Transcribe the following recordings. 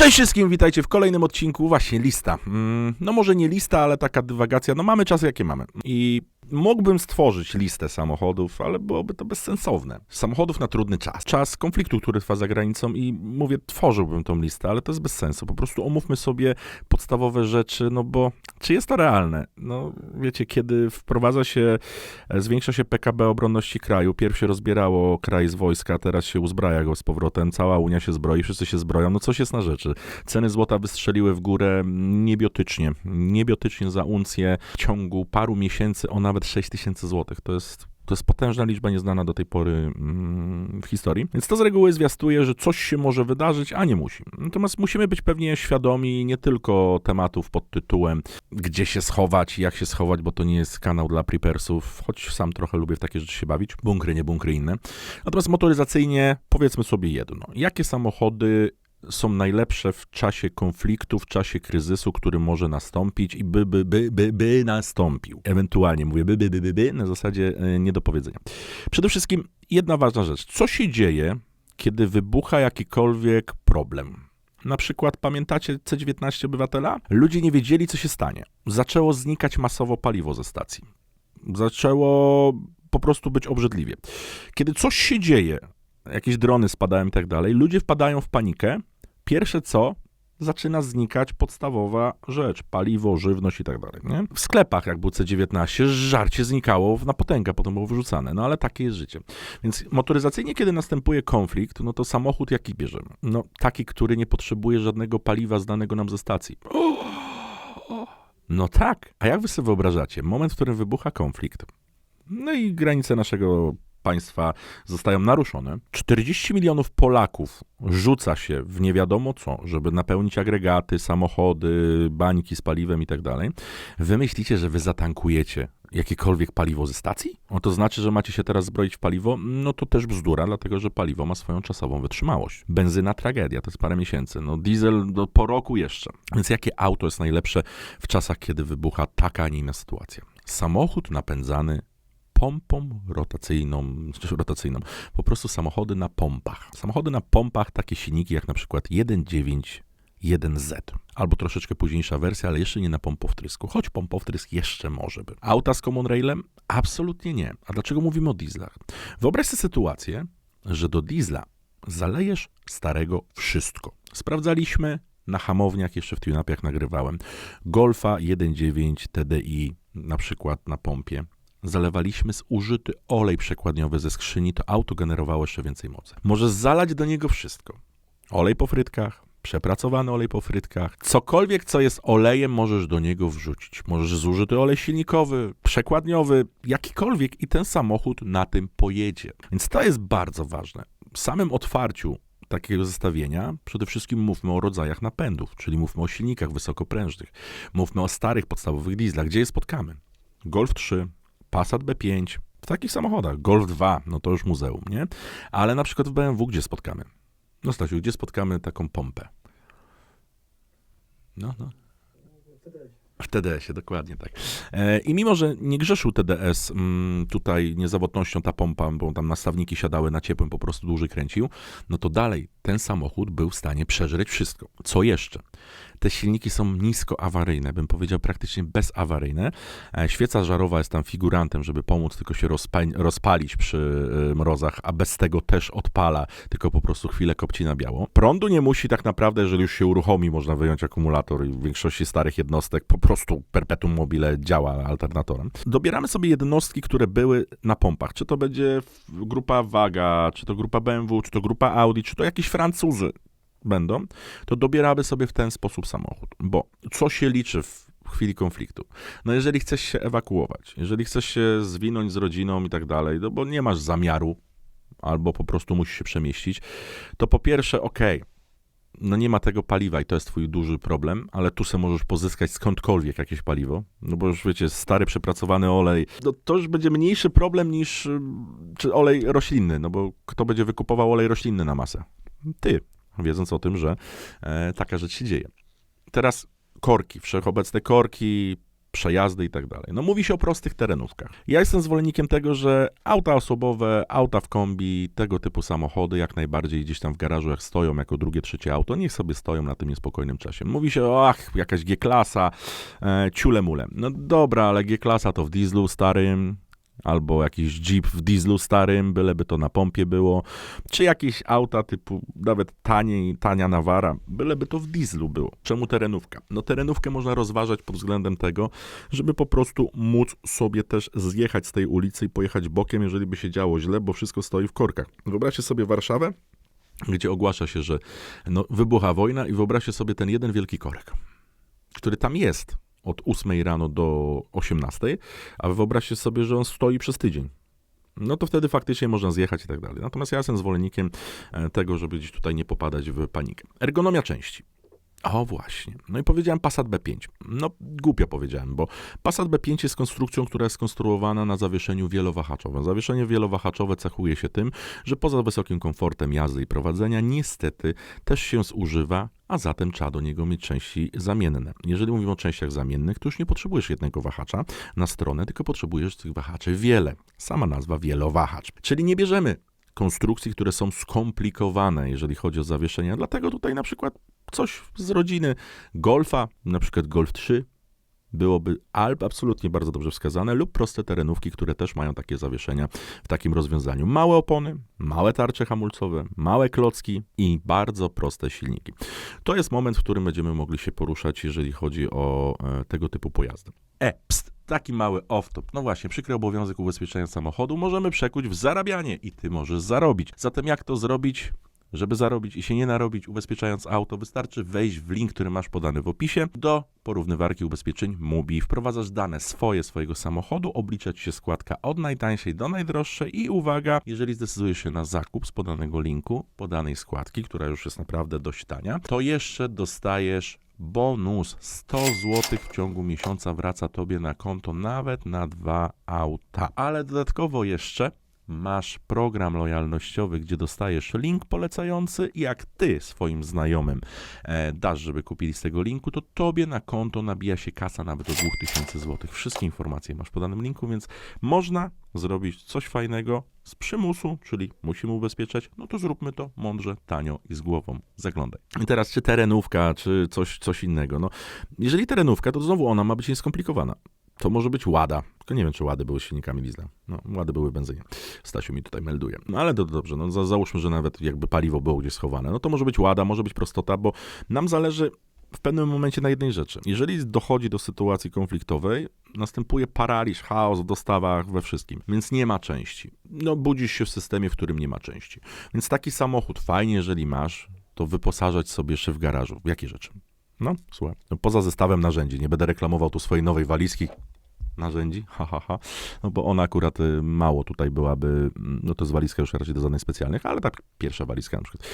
Cześć wszystkim, witajcie w kolejnym odcinku. Właśnie lista. Mm, No może nie lista, ale taka dywagacja. No mamy czasy, jakie mamy. I mógłbym stworzyć listę samochodów, ale byłoby to bezsensowne. Samochodów na trudny czas. Czas konfliktu, który trwa za granicą i mówię, tworzyłbym tą listę, ale to jest bez sensu. Po prostu omówmy sobie podstawowe rzeczy, no bo czy jest to realne? No wiecie, kiedy wprowadza się, zwiększa się PKB obronności kraju, pierw się rozbierało kraj z wojska, teraz się uzbraja go z powrotem, cała Unia się zbroi, wszyscy się zbroją, no coś jest na rzeczy. Ceny złota wystrzeliły w górę niebiotycznie, niebiotycznie za uncję w ciągu paru miesięcy o nawet 6 tysięcy złotych. To jest to jest potężna liczba nieznana do tej pory mm, w historii. Więc to z reguły zwiastuje, że coś się może wydarzyć, a nie musi. Natomiast musimy być pewnie świadomi nie tylko tematów pod tytułem gdzie się schować, jak się schować, bo to nie jest kanał dla prepersów, choć sam trochę lubię w takie rzeczy się bawić. Bunkry, nie bunkry inne. Natomiast motoryzacyjnie powiedzmy sobie jedno. Jakie samochody są najlepsze w czasie konfliktu, w czasie kryzysu, który może nastąpić i by, by, by, by, by nastąpił. Ewentualnie mówię by, by, by, by, by, na zasadzie e, nie do powiedzenia. Przede wszystkim jedna ważna rzecz. Co się dzieje, kiedy wybucha jakikolwiek problem? Na przykład pamiętacie C-19 obywatela? Ludzie nie wiedzieli, co się stanie. Zaczęło znikać masowo paliwo ze stacji. Zaczęło po prostu być obrzydliwie. Kiedy coś się dzieje, jakieś drony spadają i tak dalej, ludzie wpadają w panikę. Pierwsze co, zaczyna znikać podstawowa rzecz, paliwo, żywność i tak dalej. Nie? W sklepach, jak był C19, żarcie znikało na potęgę, potem było wyrzucane, no ale takie jest życie. Więc motoryzacyjnie, kiedy następuje konflikt, no to samochód jaki bierzemy? No taki, który nie potrzebuje żadnego paliwa znanego nam ze stacji. No tak, a jak wy sobie wyobrażacie, moment, w którym wybucha konflikt, no i granice naszego państwa zostają naruszone. 40 milionów Polaków rzuca się w nie wiadomo co, żeby napełnić agregaty, samochody, bańki z paliwem i tak dalej. Wy myślicie, że wy zatankujecie jakiekolwiek paliwo ze stacji? No to znaczy, że macie się teraz zbroić w paliwo? No to też bzdura, dlatego że paliwo ma swoją czasową wytrzymałość. Benzyna tragedia, to jest parę miesięcy. No diesel no, po roku jeszcze. Więc jakie auto jest najlepsze w czasach, kiedy wybucha taka, a nie inna sytuacja? Samochód napędzany pompą rotacyjną, czy rotacyjną, po prostu samochody na pompach. Samochody na pompach, takie silniki jak na przykład 1.9 1Z, albo troszeczkę późniejsza wersja, ale jeszcze nie na pompowtrysku, choć pompowtrysk jeszcze może być. Auta z Common Railem? Absolutnie nie. A dlaczego mówimy o dieslach? Wyobraź sobie sytuację, że do diesla zalejesz starego wszystko. Sprawdzaliśmy na hamowniach, jeszcze w TuneUpach nagrywałem, Golfa 1.9 TDI na przykład na pompie zalewaliśmy zużyty olej przekładniowy ze skrzyni, to auto generowało jeszcze więcej mocy. Możesz zalać do niego wszystko. Olej po frytkach, przepracowany olej po frytkach, cokolwiek, co jest olejem, możesz do niego wrzucić. Możesz zużyty olej silnikowy, przekładniowy, jakikolwiek i ten samochód na tym pojedzie. Więc to jest bardzo ważne. W samym otwarciu takiego zestawienia przede wszystkim mówmy o rodzajach napędów, czyli mówmy o silnikach wysokoprężnych, mówmy o starych podstawowych dieslach, gdzie je spotkamy. Golf 3, Passat B5, w takich samochodach. Golf 2, no to już muzeum, nie? Ale na przykład w BMW, gdzie spotkamy? No Stasiu, gdzie spotkamy taką pompę? No, no. W TDS-ie, dokładnie tak. E, I mimo, że nie grzeszył TDS mm, tutaj niezawodnością ta pompa, bo tam nastawniki siadały na ciepłym, po prostu dłużej kręcił, no to dalej ten samochód był w stanie przeżreć wszystko. Co jeszcze? Te silniki są nisko awaryjne, bym powiedział praktycznie bezawaryjne. E, Świeca żarowa jest tam figurantem, żeby pomóc tylko się rozpa- rozpalić przy e, mrozach, a bez tego też odpala, tylko po prostu chwilę kopci na biało. Prądu nie musi tak naprawdę, jeżeli już się uruchomi, można wyjąć akumulator i w większości starych jednostek po prostu perpetuum mobile działa alternatorem. Dobieramy sobie jednostki, które były na pompach. Czy to będzie grupa Waga, czy to grupa BMW, czy to grupa Audi, czy to jakiś Francuzy będą, to dobieramy sobie w ten sposób samochód. Bo co się liczy w chwili konfliktu? No jeżeli chcesz się ewakuować, jeżeli chcesz się zwinąć z rodziną i tak dalej, no bo nie masz zamiaru, albo po prostu musisz się przemieścić, to po pierwsze, okej, no nie ma tego paliwa i to jest twój duży problem, ale tu se możesz pozyskać skądkolwiek jakieś paliwo, no bo już wiecie, stary przepracowany olej, no to już będzie mniejszy problem niż czy olej roślinny, no bo kto będzie wykupował olej roślinny na masę? Ty, wiedząc o tym, że e, taka rzecz się dzieje. Teraz korki, wszechobecne korki, przejazdy i tak dalej. No mówi się o prostych terenówkach. Ja jestem zwolennikiem tego, że auta osobowe, auta w kombi, tego typu samochody jak najbardziej gdzieś tam w garażu jak stoją jako drugie, trzecie auto, niech sobie stoją na tym niespokojnym czasie. Mówi się, o, ach, jakaś G-klasa, e, ciule mule. No dobra, ale G-klasa to w dieslu starym, albo jakiś Jeep w dieslu starym, byleby to na pompie było, czy jakieś auta typu nawet taniej, tania Nawara, byleby to w dieslu było. Czemu terenówka? No terenówkę można rozważać pod względem tego, żeby po prostu móc sobie też zjechać z tej ulicy i pojechać bokiem, jeżeli by się działo źle, bo wszystko stoi w korkach. Wyobraźcie sobie Warszawę, gdzie ogłasza się, że no, wybucha wojna i wyobraźcie sobie ten jeden wielki korek, który tam jest od 8 rano do 18, a wyobraźcie sobie, że on stoi przez tydzień. No to wtedy faktycznie można zjechać i tak dalej. Natomiast ja jestem zwolennikiem e, tego, żeby gdzieś tutaj nie popadać w panikę. Ergonomia części. O właśnie. No i powiedziałem Passat B5. No głupio powiedziałem, bo Passat B5 jest konstrukcją, która jest skonstruowana na zawieszeniu wielowahaczowym. Zawieszenie wielowahaczowe cechuje się tym, że poza wysokim komfortem jazdy i prowadzenia niestety też się zużywa, a zatem trzeba do niego mieć części zamienne. Jeżeli mówimy o częściach zamiennych, to już nie potrzebujesz jednego wahacza na stronę, tylko potrzebujesz tych wahaczy wiele. Sama nazwa wielowahacz. Czyli nie bierzemy konstrukcji, które są skomplikowane, jeżeli chodzi o zawieszenia. Dlatego tutaj na przykład coś z rodziny Golfa, na przykład Golf 3, byłoby alb absolutnie bardzo dobrze wskazane, lub proste terenówki, które też mają takie zawieszenia w takim rozwiązaniu. Małe opony, małe tarcze hamulcowe, małe klocki i bardzo proste silniki. To jest moment, w którym będziemy mogli się poruszać, jeżeli chodzi o e, tego typu pojazdy. E, pst, taki mały off-top. No właśnie, przykry obowiązek ubezpieczenia samochodu możemy przekuć w zarabianie i ty możesz zarobić. Zatem jak to zrobić? Żeby zarobić i się nie narobić ubezpieczając auto, wystarczy wejść w link, który masz podany w opisie do porównywarki ubezpieczeń MUBI. Wprowadzasz dane swoje, swojego samochodu, obliczać się składka od najtańszej do najdroższej i uwaga, jeżeli zdecydujesz się na zakup z podanego linku, podanej składki, która już jest naprawdę dość tania, to jeszcze dostajesz bonus 100 zł w ciągu miesiąca wraca tobie na konto nawet na dwa auta. Ale dodatkowo jeszcze masz program lojalnościowy, gdzie dostajesz link polecający i jak ty swoim znajomym e, dasz, żeby kupili z tego linku, to tobie na konto nabija się kasa nawet o 2000 zł. Wszystkie informacje masz w podanym linku, więc można zrobić coś fajnego z przymusu, czyli musimy ubezpieczać, no to zróbmy to mądrze, tanio i z głową. Zaglądaj. I teraz czy terenówka, czy coś, coś innego. No, jeżeli terenówka, to znowu ona ma być nieskomplikowana. To może być Łada. Tylko nie wiem, czy Łady były silnikami diesla. No, Łady były benzynie. Stasiu mi tutaj melduje. No ale to dobrze, no za, załóżmy, że nawet jakby paliwo było gdzieś schowane. No to może być Łada, może być prostota, bo nam zależy w pewnym momencie na jednej rzeczy. Jeżeli dochodzi do sytuacji konfliktowej, następuje paraliż, chaos w dostawach, we wszystkim, więc nie ma części. No, budzisz się w systemie, w którym nie ma części. Więc taki samochód fajnie, jeżeli masz, to wyposażać sobie w garażu. Jakie rzeczy? No, słuchaj. No, poza zestawem narzędzi. Nie będę reklamował tu swojej nowej walizki narzędzi, ha, ha, ha. No bo ona akurat y, mało tutaj byłaby, mm, no to jest walizka już raczej do zadań specjalnych, ale tak pierwsza walizka na przykład.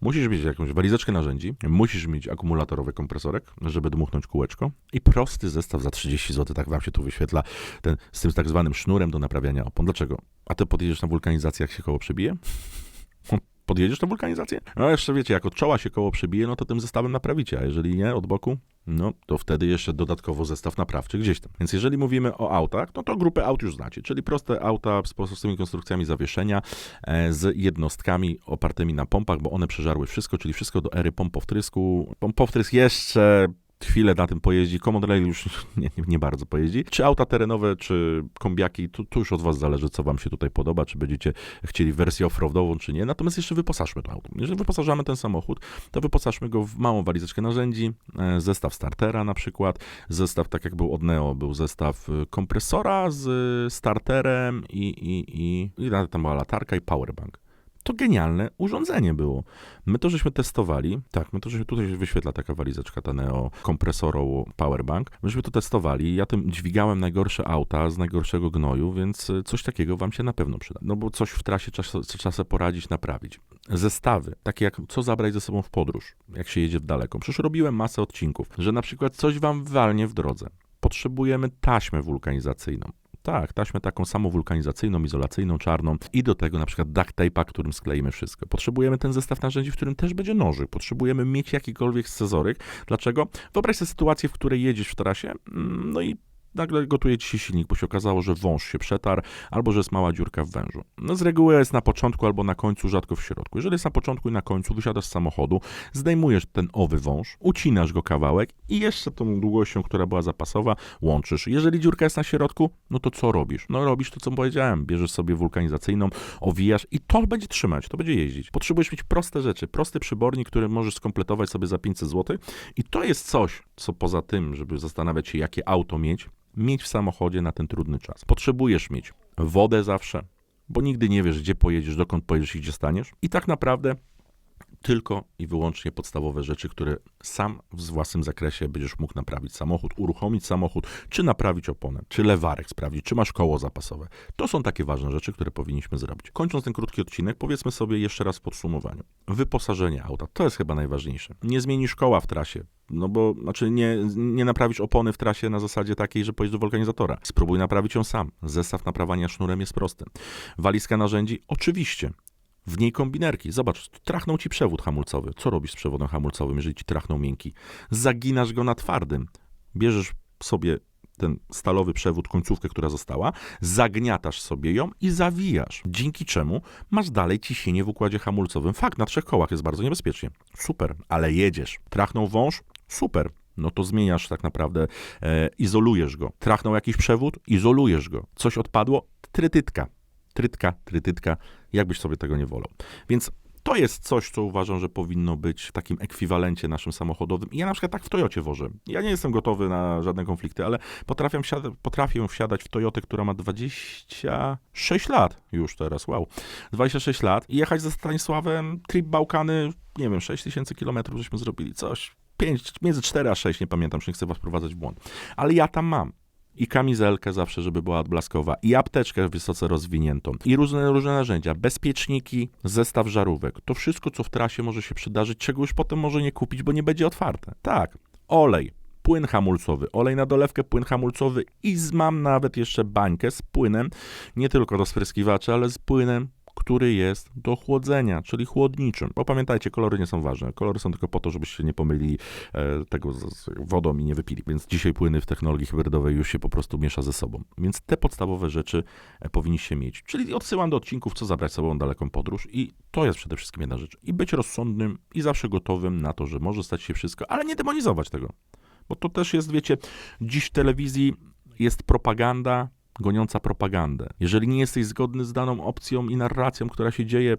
Musisz mieć jakąś walizeczkę narzędzi, musisz mieć akumulatorowy kompresorek, żeby dmuchnąć kółeczko i prosty zestaw za 30 zł, tak wam się tu wyświetla, ten, z tym tak zwanym sznurem do naprawiania opon. Dlaczego? A ty podjedziesz na wulkanizację, jak się koło przebije? Podjedziesz na wulkanizację? No jeszcze wiecie, jak od czoła się koło przebije, no to tym zestawem naprawicie, a jeżeli nie, od boku, no to wtedy jeszcze dodatkowo zestaw naprawczy gdzieś tam. Więc jeżeli mówimy o autach, no to grupę aut już znacie, czyli proste auta z prostymi konstrukcjami zawieszenia, e, z jednostkami opartymi na pompach, bo one przeżarły wszystko, czyli wszystko do ery pompowtrysku. Pompowtrysk jeszcze chwilę na tym pojeździ. Commodore Rail już nie, nie, bardzo pojeździ. Czy auta terenowe, czy kombiaki, to, to, już od was zależy, co wam się tutaj podoba, czy będziecie chcieli wersję offroadową, czy nie. Natomiast jeszcze wyposażmy to auto. Jeżeli wyposażamy ten samochód, to wyposażmy go w małą walizeczkę narzędzi, e, zestaw startera na przykład, zestaw, tak jak był od Neo, był zestaw e, kompresora z starterem i, i, i, i tam była latarka i powerbank to genialne urządzenie było. My to żeśmy testowali, tak, my to żeśmy, tutaj wyświetla taka walizeczka, ta Neo kompresorowo powerbank, myśmy to testowali, ja tym dźwigałem najgorsze auta z najgorszego gnoju, więc e, coś takiego wam się na pewno przyda, no bo coś w trasie trzeba, trzeba poradzić, naprawić. Zestawy, takie jak co zabrać ze sobą w podróż, jak się jedzie w daleko. Przecież robiłem masę odcinków, że na przykład coś wam walnie w drodze. Potrzebujemy taśmę wulkanizacyjną Tak, taśmę taką samowulkanizacyjną, izolacyjną, czarną i do tego na przykład duct tape'a, którym skleimy wszystko. Potrzebujemy ten zestaw narzędzi, w którym też będzie nożyk. Potrzebujemy mieć jakikolwiek scyzoryk. Dlaczego? Wyobraź sobie sytuację, w której jedziesz w trasie, mm, no i nagle gotuje ci się silnik, bo się okazało, że wąż się przetarł, albo że jest mała dziurka w wężu. No z reguły jest na początku albo na końcu, rzadko w środku. Jeżeli jest na początku i na końcu, wysiadasz z samochodu, zdejmujesz ten owy wąż, ucinasz go kawałek i jeszcze tą długością, która była zapasowa, łączysz. Jeżeli dziurka jest na środku, no to co robisz? No robisz to, co powiedziałem. Bierzesz sobie wulkanizacyjną, owijasz i to będzie trzymać, to będzie jeździć. Potrzebujesz mieć proste rzeczy, prosty przybornik, który możesz skompletować sobie za 500 zł i to jest coś, co poza tym, żeby zastanawiać się, jakie auto mieć, mieć w samochodzie na ten trudny czas. Potrzebujesz mieć wodę zawsze, bo nigdy nie wiesz, gdzie pojedziesz, dokąd pojedziesz i gdzie staniesz. I tak naprawdę tylko i wyłącznie podstawowe rzeczy, które sam w własnym zakresie będziesz mógł naprawić samochód, uruchomić samochód, czy naprawić oponę, czy lewarek sprawdzić, czy masz koło zapasowe. To są takie ważne rzeczy, które powinniśmy zrobić. Kończąc ten krótki odcinek, powiedzmy sobie jeszcze raz w podsumowaniu. Wyposażenie auta, to jest chyba najważniejsze. Nie zmienisz koła w trasie, no bo, znaczy nie, nie naprawisz opony w trasie na zasadzie takiej, że pojedziesz do wulkanizatora. Spróbuj naprawić ją sam. Zestaw naprawania sznurem jest prosty. Walizka narzędzi? Oczywiście. W niej kombinerki. Zobacz, trachnął ci przewód hamulcowy. Co robisz z przewodem hamulcowym, jeżeli ci trachnął miękki? Zaginasz go na twardym. Bierzesz sobie ten stalowy przewód, końcówkę, która została, zagniatasz sobie ją i zawijasz. Dzięki czemu masz dalej ciśnienie w układzie hamulcowym. Fakt, na trzech kołach jest bardzo niebezpiecznie. Super, ale jedziesz. Trachnął wąż? Super. No to zmieniasz tak naprawdę, e, izolujesz go. Trachnął jakiś przewód? Izolujesz go. Coś odpadło? Trytytka. Trytka, trytytka, jakbyś sobie tego nie wolał. Więc to jest coś, co uważam, że powinno być w takim ekwiwalencie naszym samochodowym. I ja na przykład tak w Toyocie wożę. Ja nie jestem gotowy na żadne konflikty, ale potrafię, wsiada- potrafię wsiadać w Toyotę, która ma 26 lat już teraz, wow. 26 lat i jechać ze Stanisławem trip Bałkany, nie wiem, 6 tysięcy kilometrów żeśmy zrobili, coś. 5, między 4 a 6, nie pamiętam, czy nie chcę was wprowadzać w błąd. Ale ja tam mam i kamizelkę zawsze, żeby była odblaskowa, i apteczkę wysoce rozwiniętą, i różne, różne narzędzia, bezpieczniki, zestaw żarówek. To wszystko, co w trasie może się przydarzyć, czego już potem może nie kupić, bo nie będzie otwarte. Tak, olej, płyn hamulcowy, olej na dolewkę, płyn hamulcowy. I mam nawet jeszcze bańkę z płynem, nie tylko do spryskiwaczy, ale z płynem który jest do chłodzenia, czyli chłodniczym. Bo pamiętajcie, kolory nie są ważne. Kolory są tylko po to, żebyście nie pomylili e, tego z, wodą i nie wypili. Więc dzisiaj płyny w technologii hybrydowej już się po prostu miesza ze sobą. Więc te podstawowe rzeczy e, powinniście mieć. Czyli odsyłam do odcinków, co zabrać z sobą daleką podróż i to jest przede wszystkim jedna rzecz. I być rozsądnym i zawsze gotowym na to, że może stać się wszystko, ale nie demonizować tego. Bo to też jest, wiecie, dziś w telewizji jest propaganda, goniąca propagandę. Jeżeli nie jesteś zgodny z daną opcją i narracją, która się dzieje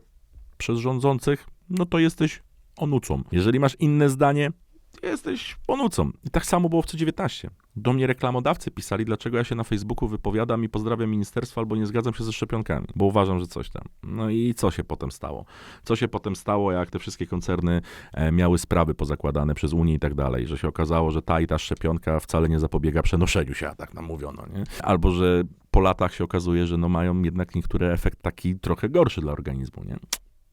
przez rządzących, no to jesteś onucą. Jeżeli masz inne zdanie, jesteś onucą. I tak samo było w C19. Do mnie reklamodawcy pisali, dlaczego ja się na Facebooku wypowiadam i pozdrawiam ministerstwo, albo nie zgadzam się ze szczepionkami, bo uważam, że coś tam. No i co się potem stało? Co się potem stało, jak te wszystkie koncerny e, miały sprawy pozakładane przez Unię i tak dalej, że się okazało, że ta i ta szczepionka wcale nie zapobiega przenoszeniu się, a tak nam mówiono, nie? Albo, że po latach się okazuje, że no mają jednak niektóre efekt taki trochę gorszy dla organizmu, nie?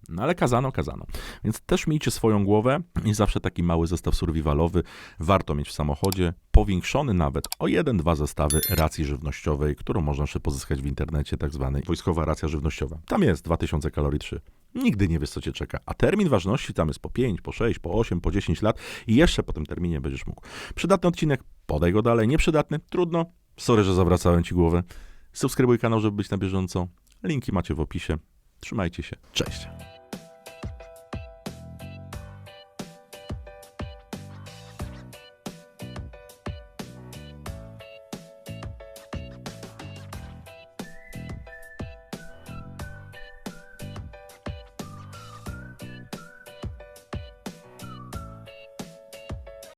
No ale kazano, kazano. Więc też miejcie swoją głowę i zawsze taki mały zestaw survivalowy warto mieć w samochodzie, powiększony nawet o jeden, dwa zestawy racji żywnościowej, którą można jeszcze pozyskać w internecie, tak zwanej wojskowa racja żywnościowa. Tam jest 2000 kalorii 3. Nigdy nie wiesz, co cię czeka. A termin ważności tam jest po 5, po 6, po 8, po 10 lat i jeszcze po tym terminie będziesz mógł. Przydatny odcinek, podaj go dalej. Nieprzydatny, trudno. Sorry, że zawracałem ci głowę. Subskrybuj kanał, żeby być na bieżąco. Linki macie w opisie. Trzymajcie się. Cześć.